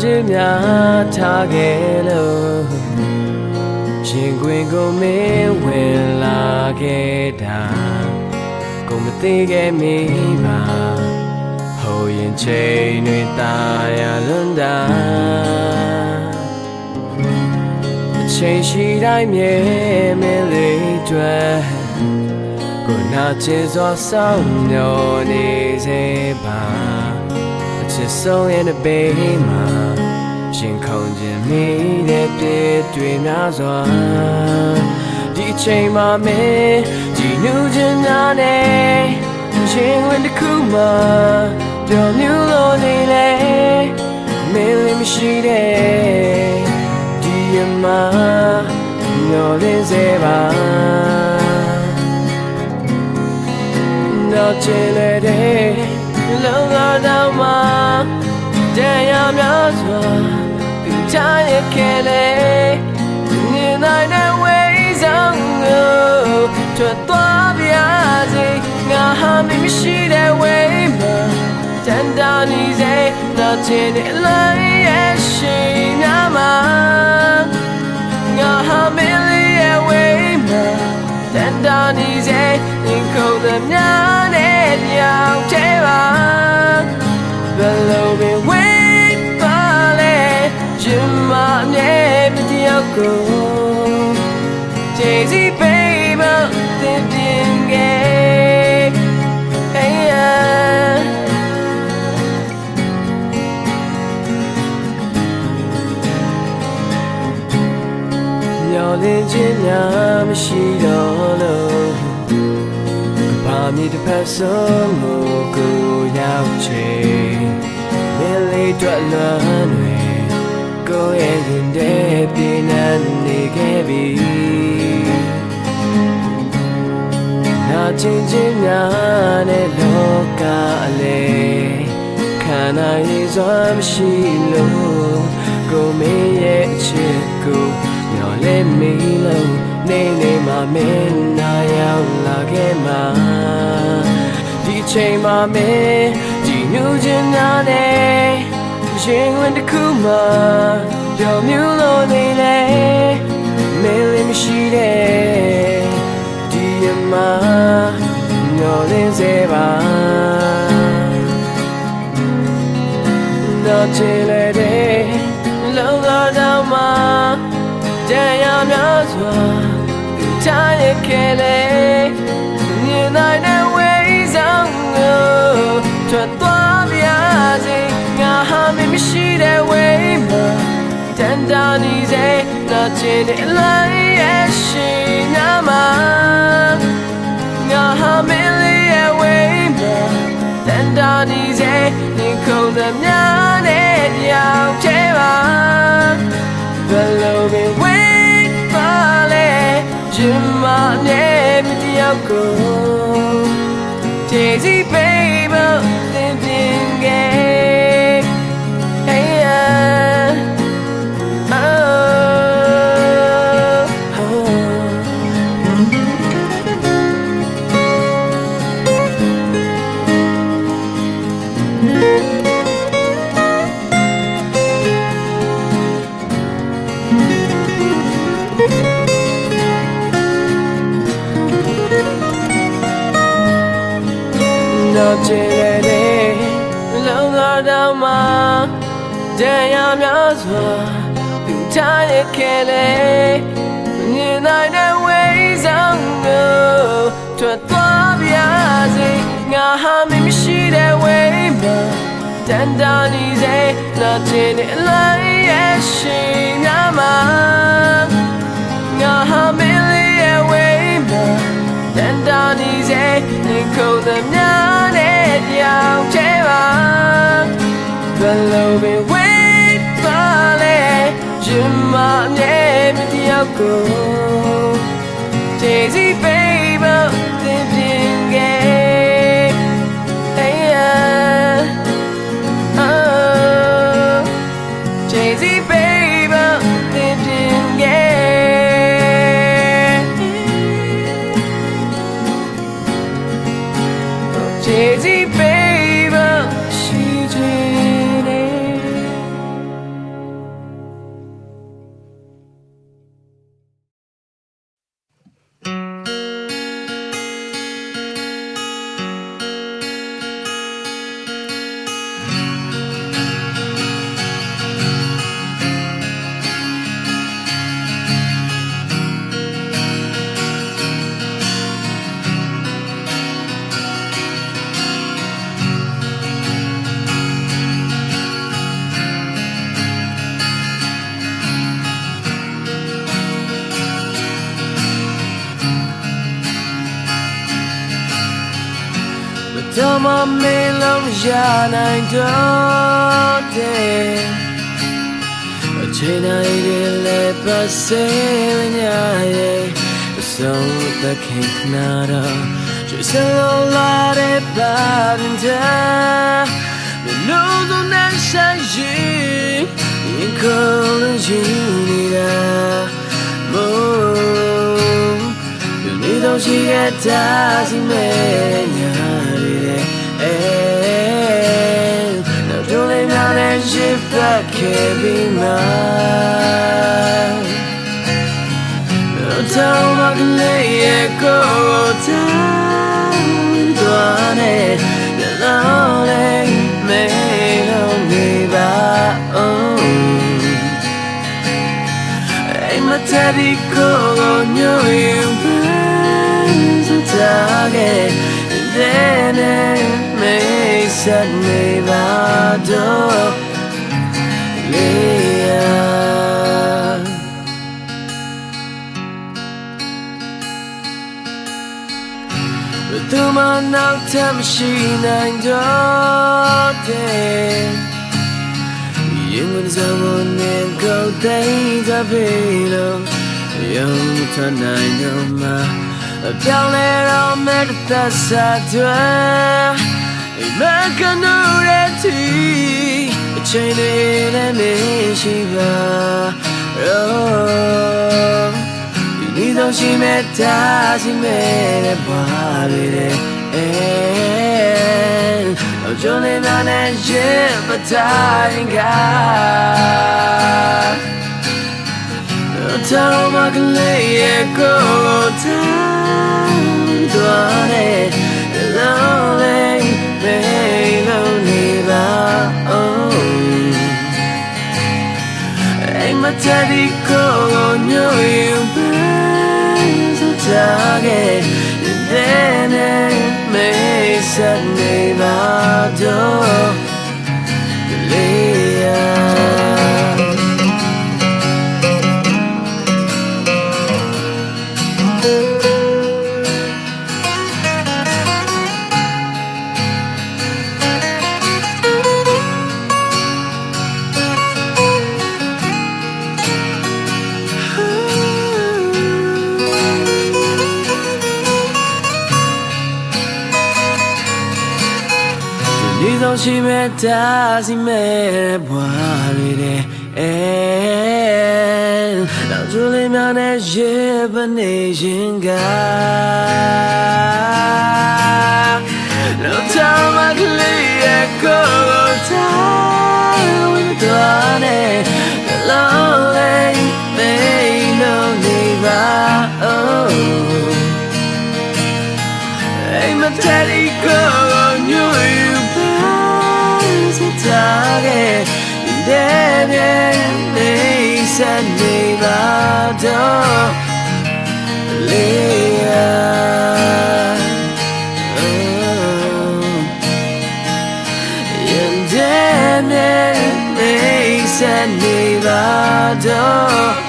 ခြင်းများထားခဲ့လို့ရှင်ခွင်ကိုမင်းဝင်လာခဲ့တာကိုမသိခဲ့မိပါဟိုရင်ချိန်တွေตายလွန်တာအချိန်ရှိတိုင်းမြဲမလေးတွေကိုနာချင်စွာစောင့်မျှော်နေစေပါအချစ်ဆုံးရဲ့ဘေးမှာ ရှင်ခုန်ခြင်းမိတဲ့ပြည့်တွေများစွာဒီအချိန်မှာမင်းကြည်နူးခြင်းများနဲ့ရှင်ဝင်တစ်ခုမှပျော်မြူးလို့နေလေမင်းလေးမရှိတဲ့ဒီအမှားမျောလင်းစေပါနောက်ချင်လေတဲ့လုံငါတော့မှတရားများစွာ သူချရခဲ့လေမြင်နိုင်တဲ့ဝေးဆောင်ကိုထွက်သွားပြစေငါဟာမမရှိတဲ့ဝေးမှာတန်တာနေစေနောက်ချင်တဲ့လိုက်ရဲ့ရှိများမှာငါဟာမလေးရဲ့ဝေးမှာတန်တာနေ မအမြဲမတယောက်ကို Daisy baby တင်ပြင်းခဲ့ Hey yeah မျောလင်းခြင်းများမရှိတော့လို့ဘာမြစ်တစ်ဖက်ဆုံးကိုကိုရောက်ချေမင်းလေးတွေ့လွမ်းတွေ ကိုရဲ့ရင်တဲ့ပြင်းနေခဲ့ပြီနာကျင်ခြင်းများနဲ့လောကအလေခံနိုင်ရစွမ်းမရှိလို့ကိုမင်းရဲ့အချစ်ကိုမျော်လင့်မိလို့နေနေမှမင်းနာရောက်လာခဲ့မှာဒီချိန်မှမင်းကြည်ညူခြင်းများနဲ့ ရင်ဝင်တစ်ခုမှပျော်မြူးလို့နေလေမင်းလေးမရှိတဲ့ဒီအမမျော်လင့်စေပါတော့ချင်လေတဲ့လုံလာတော့မှတရားများစွာသူချရခဲ့လေမြင်နိုင်တဲ့ဝေးဆောင်ကိုထွက်သွားပြစေငါ ဟာမမရှိတဲ့ဝေးမှာတန်တာနေစေတော့ချင်တဲ့လိုက်ရဲ့ရှိနာမှာငါဟာမလေးရဲ့ဝေးမှာတန်တာနေစေရင်ခုန်သမျှနဲ့ပြောင်းချဲပါဘယ်လိုပဲဝေးပါလဲရှင်မနဲ့မတယောက်ကို Daisy baby သင်ပြ ဟာမရှိတဲ့ဝေးမှာတန်တာနေစေတော့ချင်တဲ့လိုက်ရဲ့ရှိနာမှာငါဟာမလေးရဲ့ဝေးမှာတန်တာနေစေရင်ခုန်သမျှနဲ့ပြောင်းချဲပါဘယ်လိုပဲဝေးပါလဲရှင်မအမြဲမတယောက်ကို Daisy baby မမေးလို့ရနိုင်တော့တယ်အချိန်တိုင်းတွေလည်းပတ်စေညာရဲ့အဆုံးသခင်ခနာတော့ချစ်စလုံးလာတဲ့ပါရင်တာမလို့တော့နဲ့ဆိုင်ရင်ရင်ခုန်ယူနေတာမို့ဒီ နေ့တော့ရှိရတာစီမဲ့ညာတွေအဲတော့တို့လည်းများနဲ့ရှိပတ်ခဲ့ပြီးမှ Tell my lady go down Done it The lonely made on me by oh Hey my daddy go on you you so target Then it may set me by door Yeah ဘယ်သူမှနောက်ထပ်မရှိနိုင်တော့တဲ့ရင်ဝင်စမနဲ့ကိုယ်တိုင်သဖေးလို့ယုံထနိုင်တော့မှာအပြောင်းလဲတော့မဲ့သက်သာတွေအိ မ်မကနူရဲ့တီအချိန်လေးလည်းမရှိပါတော့ဒီတော့ရှိမဲ့တာရှိမဲ့ဘာတွေလဲအဲတော့ကြုံနေတာနဲ့ရဲ့ပတိုင်းကတော့မကလေးရဲ့ကိုတောင်းတော့တဲ့ လုံးလေးမေလုံးနေပါ oh Hey, my daddy go on you so target and then it may set me by door ။ဒီ တာစီမဲ့ဘွားလေးတဲ့အဲတော့ကျလေးများနဲ့ရေပနေရင်ကလို့တောင်းမကလေးရဲ့ကိုယ်တောင်းဝင်တော့နဲ့လုံးလေးမေးလို့နေပါ oh Hey, my daddy go they send me by door. Leah. And then they send me by door. Leah.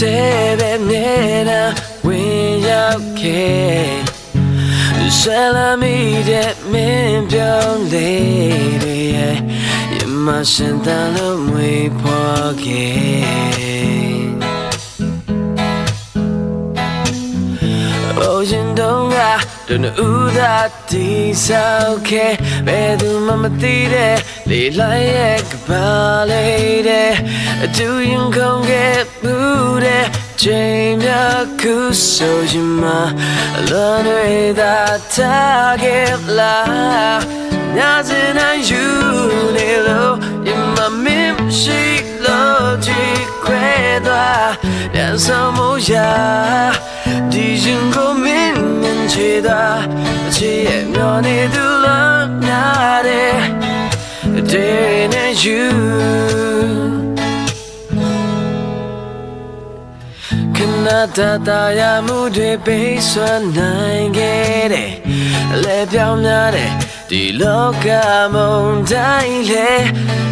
တဲ့ပဲနေတာဝင်ရောက်ခဲ့ဆလာမီတဲ့မင်းပြောင်းလေးတွေရဲ့ရမရှင်တန်လို့မွေဖွားခဲ့ Oh, you don't got don't know who that is okay ဘယ်သူမှမသိတဲ့ လေလိုက်ရဲ့ကပါလေးတဲ့အတူရင်ခုန်ခဲ့မှုတဲ့ချိန်မြခုဆိုရင်မလွန်တွေသာထားခဲ့လားညစင်နိုင်ယူနေလို့ယမမင်းရှိလို့ကြည့်ခွဲသွားပြန်ဆောင်မရဒီရင်ကိုမင်းမြင်ချေတာအချစ်ရဲ့မျောနေသူလားများတ ယ် day and you ခဏတတရမှုတွေပေးစွမ်းနိုင်ခဲ့တယ်အလဲပြောင်းများတယ်ဒီလောကမုန်တိုင်းလေ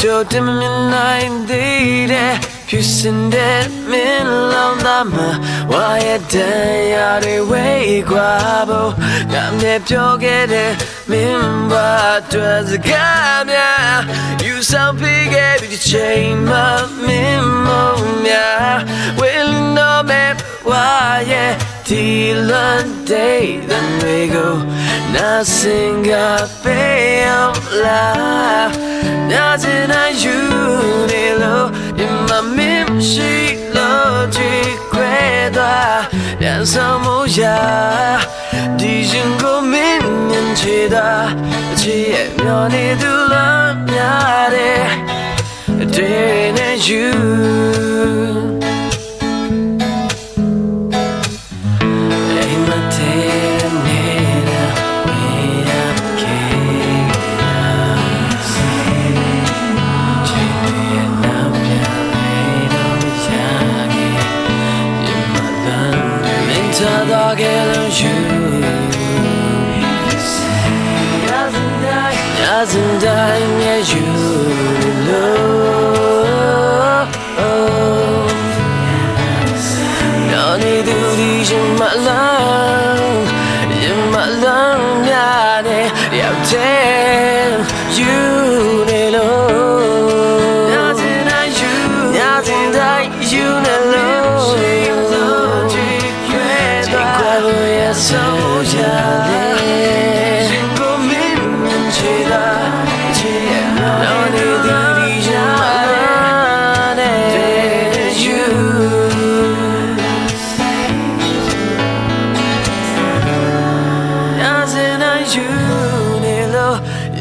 ကြိုတင်မမြင်နိုင်သေးတယ် ဖြူစင်တဲ့မင်းလောင်သားမှာဝါရဲ့တန်ရာတွေဝေးကွာဖို့ငါမြဲပြောခဲ့တဲ့မင်းဘာတွေ့စကားများ You sound big every chain my မင်းမုံများ Will know me why yeah Dylan day then we go Nothing got pay up la Nothing I you need low in my mim she logic queda Dan samo ya Di jin go min min che da Che ye myo ni du la mya de Day and you doesn't die, yeah, you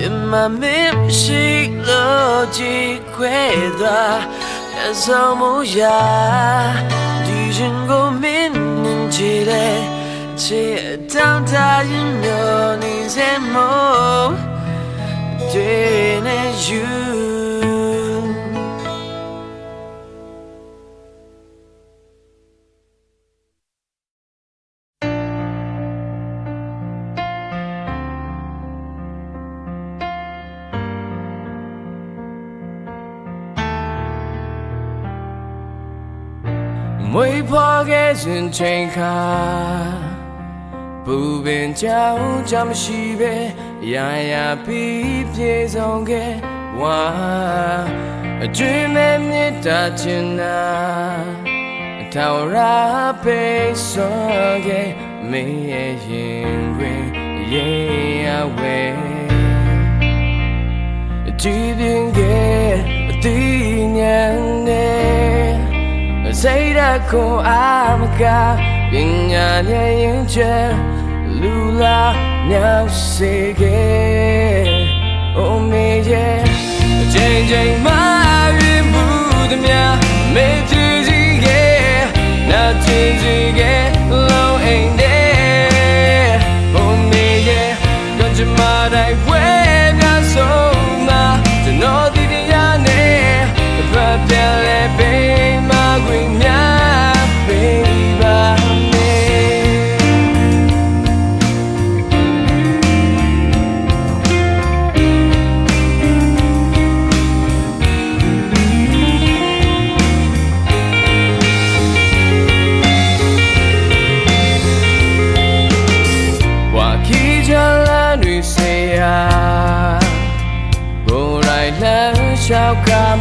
in my mim she lo ji kwe da so mo ya di jin go min nin ji de che down ta you know ni se mo doing it you မွေဖွားခဲ့စဉ်ချိန်ခါပူပင်ကြောင်ကြမရှိပဲရာရာပြီးပြေဆုံးခဲ့ဝါအကျွေးမဲ့မြတ်တာချင်နာအထောင်ရာပိတ်ဆွန်ခဲ့မင်းရဲ့ရင်တွင်ရေရဝဲဒီပြင်းကအတိညာနဲ့ စိတ်ဓာတ်ကိုအာမကပညာနဲ့ရင်ချက်လူလာမြောက်စေခဲ့ Oh me yeah အချိန်ချိန်မှာ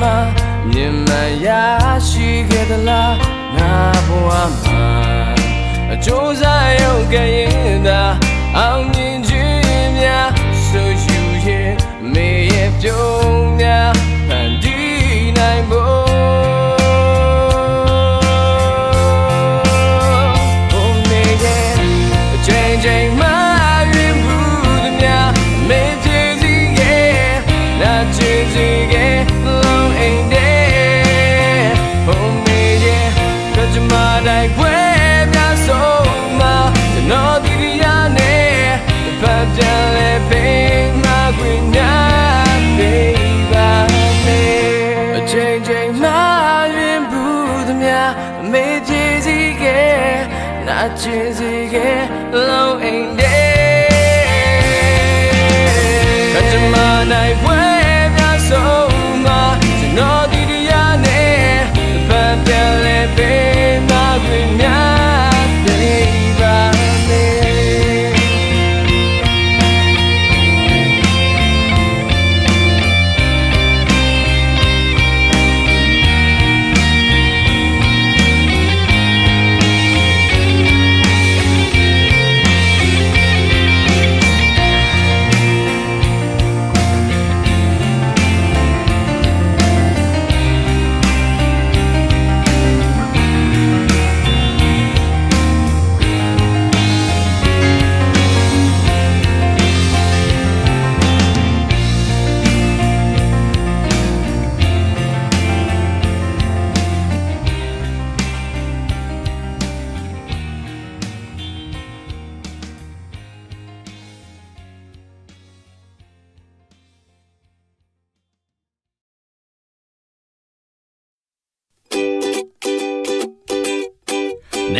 မှမြင်မှန်ရရှိခဲ့သလားငါဘဝမှာအကျိုးစားရုံကရင်သာအောင်မြင်ခြင်းများဆိုယူရဲ့မေရဲ့ပြုံးများ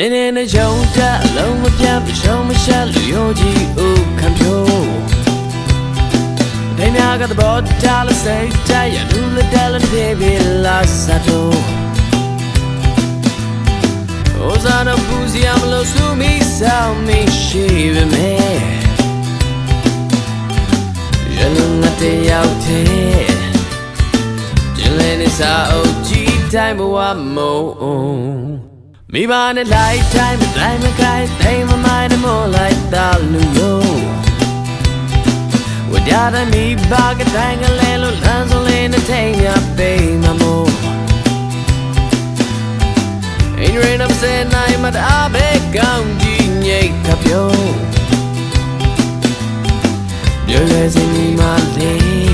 နေနေနဲ့ယုံကြအလုံးမပြတ်မရှုံးမရှက်လူယုံကြည်ဦးခံပြိုးဒိုင်များကသဘောထားလို့စိတ်တရလူလက်တယ်လို့နေပြီလာစားတော့ဩဇာတော့ပူစီအမလို့စုမိဆောင်မရှိပဲမဲ့ရလုံငါတယောက်တည်းကျင်လဲနေစာအုပ်ကြီးတိုင်းဘဝ မုံမိဘနဲ့လိုက်တိုင်းမတိုင်းမကိုင်းတိမ်မမိုင်းမလိုက်တာလူမျိုးဝကြတဲ့မိဘကတိုင်းကလေးလို့လမ်းစုံလေးနဲ့ထိန်ရပေးမမို့အင်းရင်အစဲနိုင်မတအားပဲကောင်းကြီးညိတ်ကပြုံးပြောရစင်ဒီ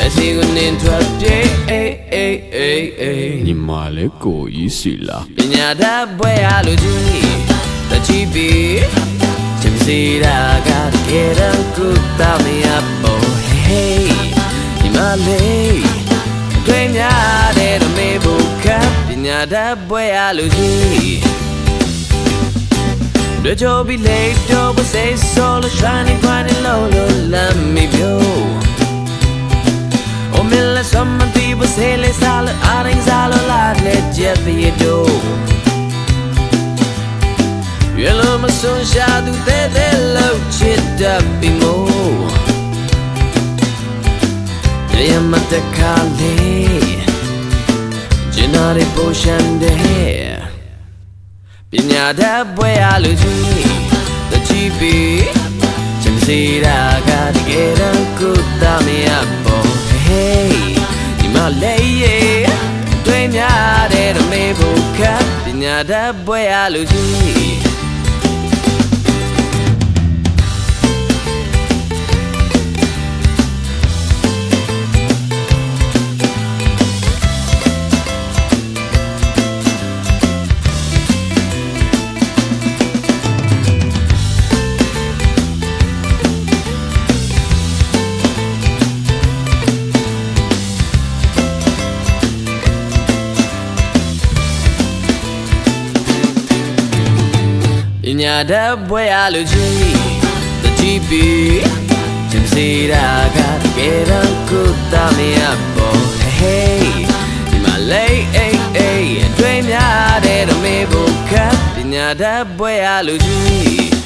မလေးဘယ်စီကနေထွက်ပြေးအေးအေးအေးအေးညီမလည်းကိုကြီးစီလားပညာတတ်ပွဲရလို့ကြီးတချီပြီချင်စီရာကတကယ်တော့ကုသမယပေါ်ဟေးဒီမလေးတွေ့များတဲ့တော့မေဘူးကပညာတတ်ပွဲရလို့ကြီးတို့ချိုးပြီးလေတော့ပစေဆိုလို့ shining bright low low let me go O mille sommertid på Selesalen er en sal og lær litt jette i do Yellow med sunshine du det det low chit up i mo Det är matte kali Genari på kände Pinya da boya luji The chibi ချင်စီရာကတကယ်တော့ကုသမီအပေါ် Hey ဒီမလေးရေတွေ့များတဲ့တော့မေဖို့ခပ်ပညာတတ်ပွဲရလို့ကြီး ညာတတ်ပွဲရလို့ကြီးတကြည့်ပြီးချင်စီရာကတကယ်တော့ကုသမီအပေါ် Hey ဒီမလေးအေးအေးတွေ့များတဲ့တော့မေဖို့ခပ်ပညာတတ်ပွဲရလို့ကြီး